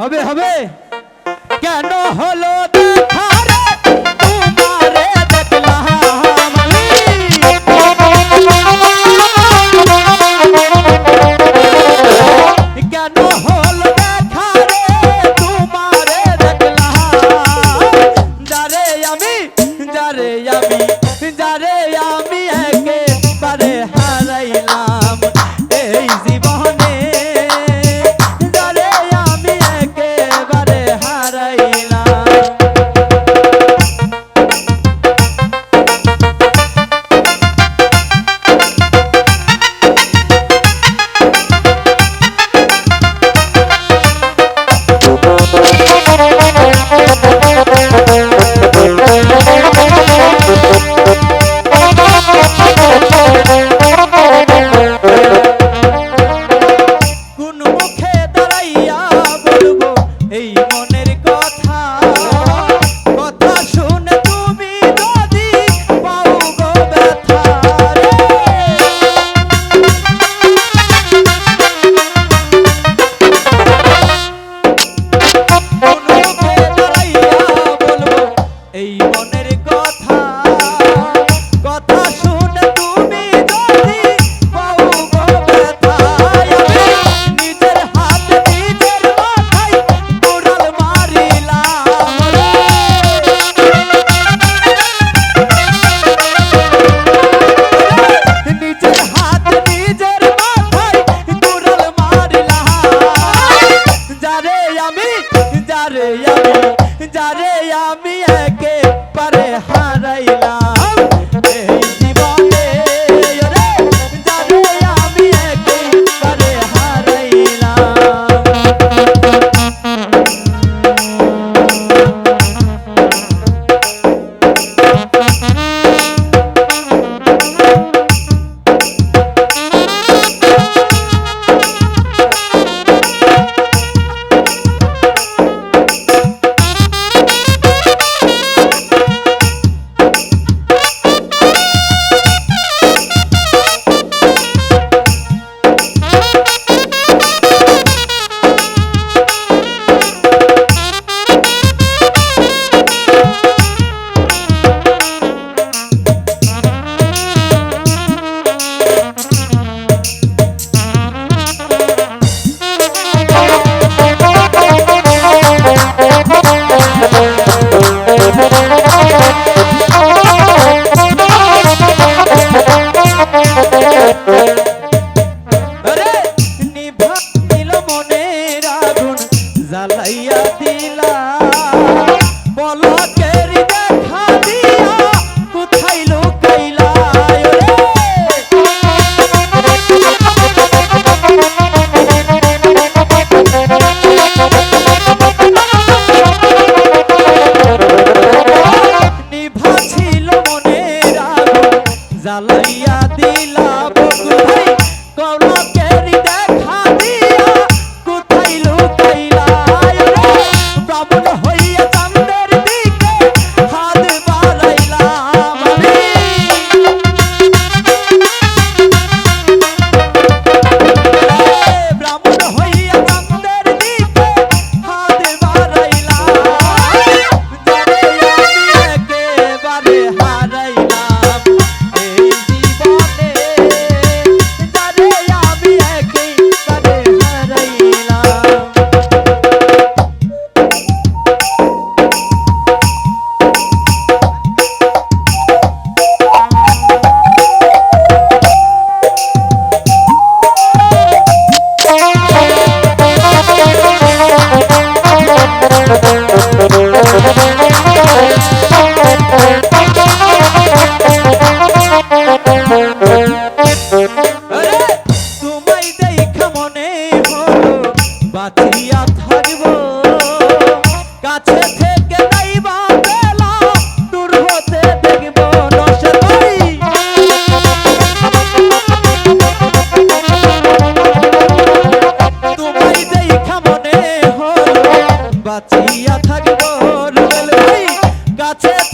হবে হবে। কেন হলো দেখা রে তোমারে দেখলাম sabía que pareja মনে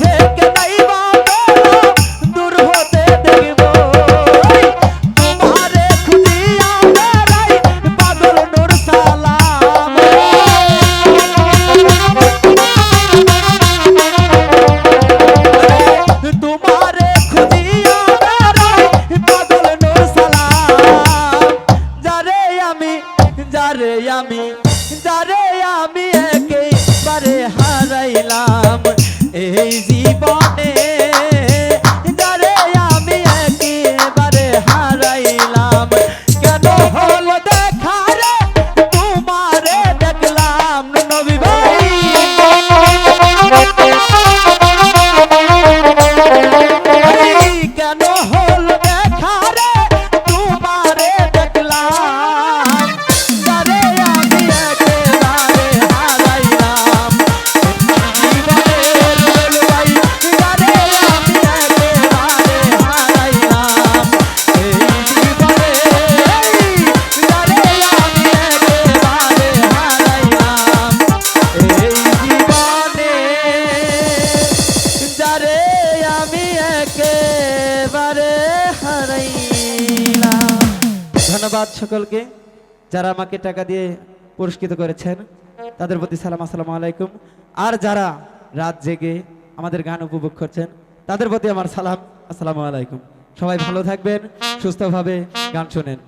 থেকে crazy. ধন্যবাদ সকলকে যারা আমাকে টাকা দিয়ে পুরস্কৃত করেছেন। তাদের প্রতি সালাম, আসসালামু আলাইকুম। আর যারা রাত জেগে আমাদের গান উপভোগ করছেন, তাদের প্রতি আমার সালাম, আসসালামু আলাইকুম। সবাই ভালো থাকবেন, সুস্থভাবে গান শোনেন।